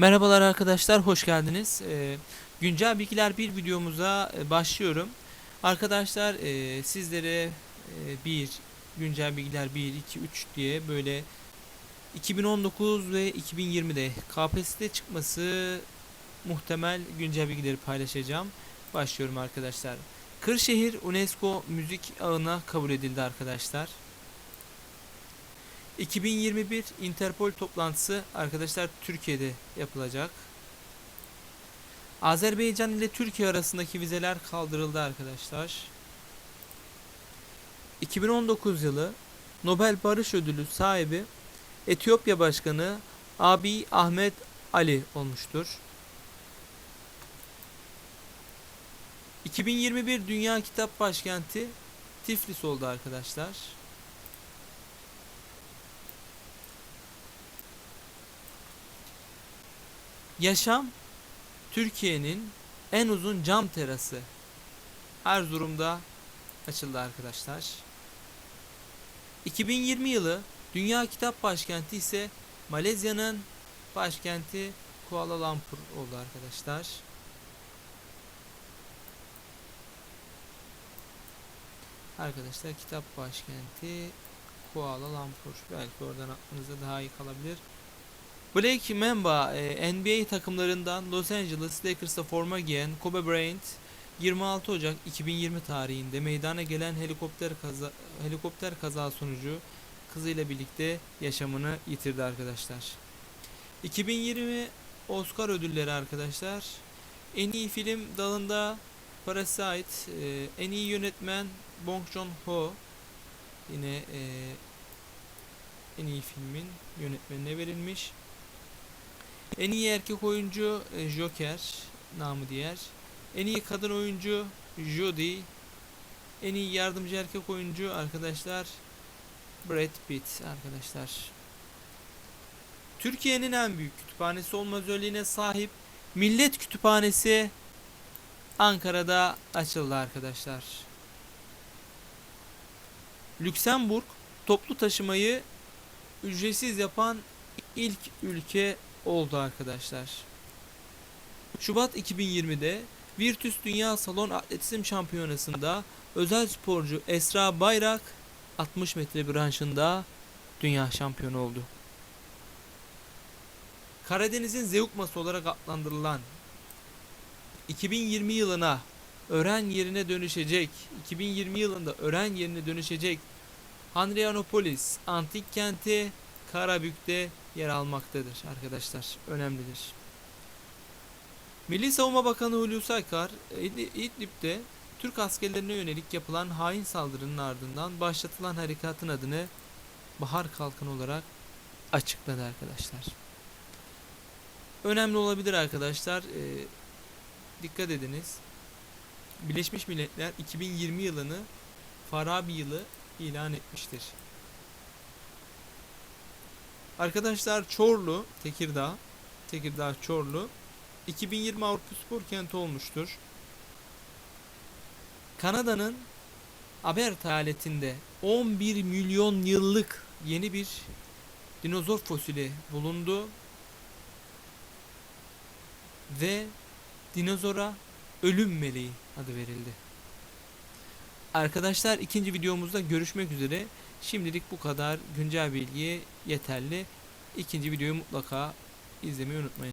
Merhabalar arkadaşlar, hoş geldiniz. Ee, güncel bilgiler bir videomuza e, başlıyorum. Arkadaşlar e, sizlere e, bir güncel bilgiler 1, 2, 3 diye böyle 2019 ve 2020'de KPSS'de çıkması muhtemel güncel bilgileri paylaşacağım. Başlıyorum arkadaşlar. Kırşehir UNESCO müzik ağına kabul edildi arkadaşlar. 2021 Interpol toplantısı arkadaşlar Türkiye'de yapılacak. Azerbaycan ile Türkiye arasındaki vizeler kaldırıldı arkadaşlar. 2019 yılı Nobel Barış Ödülü sahibi Etiyopya Başkanı Abiy Ahmet Ali olmuştur. 2021 Dünya Kitap Başkenti Tiflis oldu arkadaşlar. Yaşam Türkiye'nin en uzun cam terası Erzurum'da açıldı arkadaşlar. 2020 yılı Dünya Kitap Başkenti ise Malezya'nın başkenti Kuala Lumpur oldu arkadaşlar. Arkadaşlar kitap başkenti Kuala Lumpur. Belki oradan aklınıza daha iyi kalabilir. Blake Mamba e, NBA takımlarından Los Angeles Lakers'a forma giyen Kobe Bryant 26 Ocak 2020 tarihinde meydana gelen helikopter kaza helikopter kaza sonucu kızıyla birlikte yaşamını yitirdi arkadaşlar. 2020 Oscar ödülleri arkadaşlar. En iyi film dalında Parasite, e, en iyi yönetmen Bong Joon-ho yine e, en iyi filmin yönetmenine verilmiş. En iyi erkek oyuncu e, Joker namı diğer. En iyi kadın oyuncu Jodie. En iyi yardımcı erkek oyuncu arkadaşlar Brad Pitt arkadaşlar. Türkiye'nin en büyük kütüphanesi olma özelliğine sahip Millet Kütüphanesi Ankara'da açıldı arkadaşlar. Lüksemburg toplu taşımayı ücretsiz yapan ilk ülke oldu arkadaşlar. Şubat 2020'de Virtus Dünya Salon Atletizm Şampiyonası'nda özel sporcu Esra Bayrak 60 metre branşında dünya şampiyonu oldu. Karadeniz'in Zeugması olarak adlandırılan 2020 yılına öğren yerine dönüşecek, 2020 yılında öğren yerine dönüşecek Handrianopolis antik kenti Karabük'te yer almaktadır arkadaşlar. Önemlidir. Milli Savunma Bakanı Hulusi Akar, İdli- İdlib'de Türk askerlerine yönelik yapılan hain saldırının ardından başlatılan harekatın adını Bahar Kalkını olarak açıkladı arkadaşlar. Önemli olabilir arkadaşlar. Ee, dikkat ediniz. Birleşmiş Milletler 2020 yılını Farabi yılı ilan etmiştir. Arkadaşlar Çorlu, Tekirdağ, Tekirdağ Çorlu 2020 Avrupa Spor Kenti olmuştur. Kanada'nın Alberta eyaletinde 11 milyon yıllık yeni bir dinozor fosili bulundu ve dinozora ölüm meleği adı verildi. Arkadaşlar ikinci videomuzda görüşmek üzere. Şimdilik bu kadar güncel bilgi yeterli. İkinci videoyu mutlaka izlemeyi unutmayın.